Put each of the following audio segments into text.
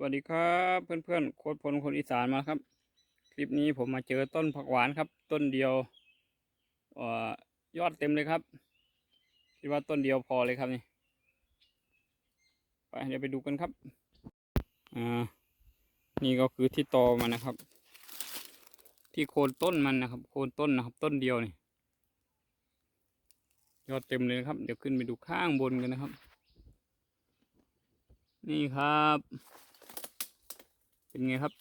สวัสดีครับเพื่อนๆโค้ดพลคนอีสานมาครับ คลิปนี้ผมมาเจอต้นผักหวานครับ ต้นเดียวอยอดเต็มเลยครับ คิดว่าต้นเดียวพอเลยครับนี่ไปเดี๋ยวไปดูกันครับอ่านี่ก็คือที่ตอมันนะครับ ที่โคนต้นมันนะครับ โคนต้นนะครับ ต้นเดียวนี่ยอดเต็มเลยครับ เดี๋ยวขึ้นไปดูข้างบนกันนะครับ นี่ครับ เป็นไงครับ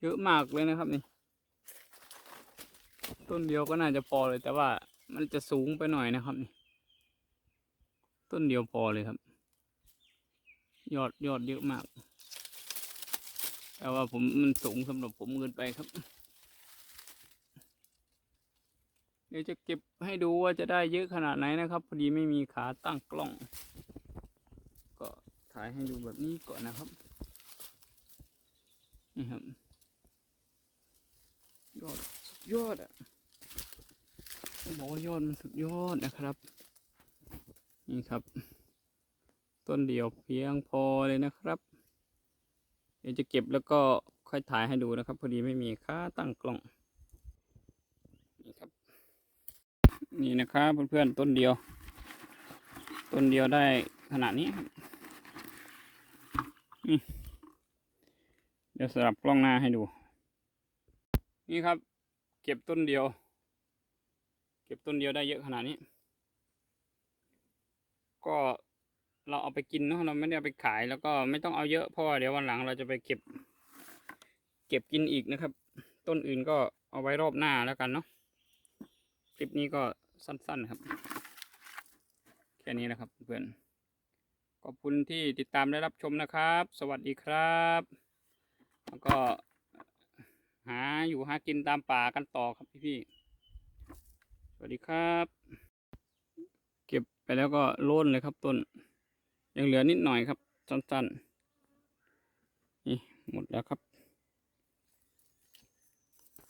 เยอะมากเลยนะครับนี่ ต้นเดียวก็น่าจะพอเลยแต่ว่ามันจะสูงไปหน่อยนะครับนี่ ต้นเดียวพอเลยครับ ยอดยอดเยอะมาก แต่ว่าผมมันสูงสำหรับผมเกินไปครับ เดี๋ยวจะเก็บให้ดูว่าจะได้เยอะขนาดไหนนะครับพอดีไม่มีขาตั้งกล้อง ก็ถ่ายให้ดูแบบนี้ก่อนนะครับ นี่ครับยอดสุดยอดอะต้องบอกว่ายอดมันสุดยอดนะครับ นี่ครับ ต้นเดียวเพียงพอเลยนะครับ เดี๋ยวจะเก็บแล้วก็ค่อยถ่ายให้ดูนะครับ พอดีไม่มีค่าตั้งกล้อง นี่ครับ นี่นะครับเพื่อนๆต้นเดียว ต้นเดียวได้ขนาดนี้ครับนี่เดี๋ยวสลับกล้องหน้าให้ดู นี่ครับ เก็บต้นเดียว เก็บต้นเดียวได้เยอะขนาดนี้ ก็เราเอาไปกินเนาะเราไม่ได้เอาไปขายแล้วก็ไม่ต้องเอาเยอะเพราะว่าเดี๋ยววันหลังเราจะไปเก็บ เก็บกินอีกนะครับ ต้นอื่นก็เอาไว้รอบหน้าแล้วกันเนาะคลิปนี้ก็สั้นๆครับ แค่นี้นะครับเพื่อนขอบคุณที่ติดตามและรับชมนะครับ สวัสดีครับ แล้วก็หาอยู่หากินตามป่ากันต่อครับพี่พี่สวัสดีครับ เก็บไปแล้วก็โล่นเลยครับต้น ยังเหลือนิดหน่อยครับสั้นๆนี่หมดแล้วครับ